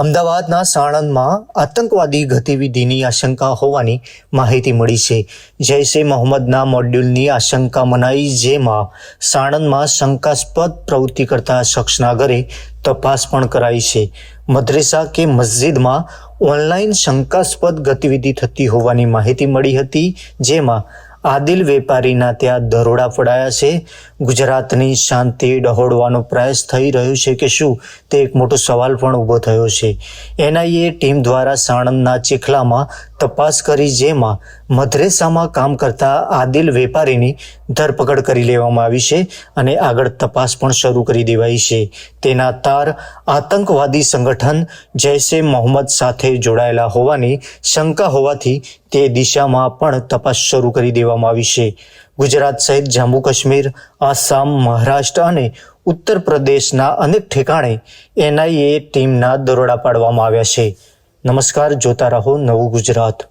અમદાવાદના સાણંદમાં આતંકવાદી ગતિવિધિની આશંકા હોવાની માહિતી મળી છે. જૈશે મોહમ્મદના મોડ્યુલની આશંકા મનાઈ, જેમાં સાણંદમાં શંકાસ્પદ પ્રવૃત્તિ કરતા શખ્સના ઘરે તપાસ પણ કરાઈ છે. મદ્રેસા કે મસ્જિદમાં ઓનલાઈન શંકાસ્પદ ગતિવિધિ થતી હોવાની માહિતી મળી હતી, જેમાં આદિલ વેપારીના ત્યાં દરોડા પડાયા છે. ગુજરાતની શાંતિ ડહોળવાનો પ્રયાસ થઈ રહ્યો છે કે શું? તે એક મોટો સવાલ પણ ઊભો થયો છે. એનઆઈએ ટીમ દ્વારા સાણંદના ચીખલામાં તપાસ કરી, જેમાં મદ્રેસામાં કામ કરતા આદિલ વેપારીની ધરપકડ કરી લેવામાં આવી છે અને આગળ તપાસ પણ શરૂ કરી દેવાઈ છે. તેના તાર આતંકવાદી સંગઠન જૈશે મોહમ્મદ સાથે જોડાયેલા હોવાની શંકા હોવાથી તે દિશામાં પણ તપાસ શરૂ કરી દેવામાં આવી છે. ગુજરાત સહિત જમ્મુ કાશ્મીર, આસામ, મહારાષ્ટ્ર અને ઉત્તર પ્રદેશના અનેક ઠેકાણે એનઆઈએ ટીમના દરોડા પાડવામાં આવ્યા છે. નમસ્કાર, જોતા રહો નવું ગુજરાત.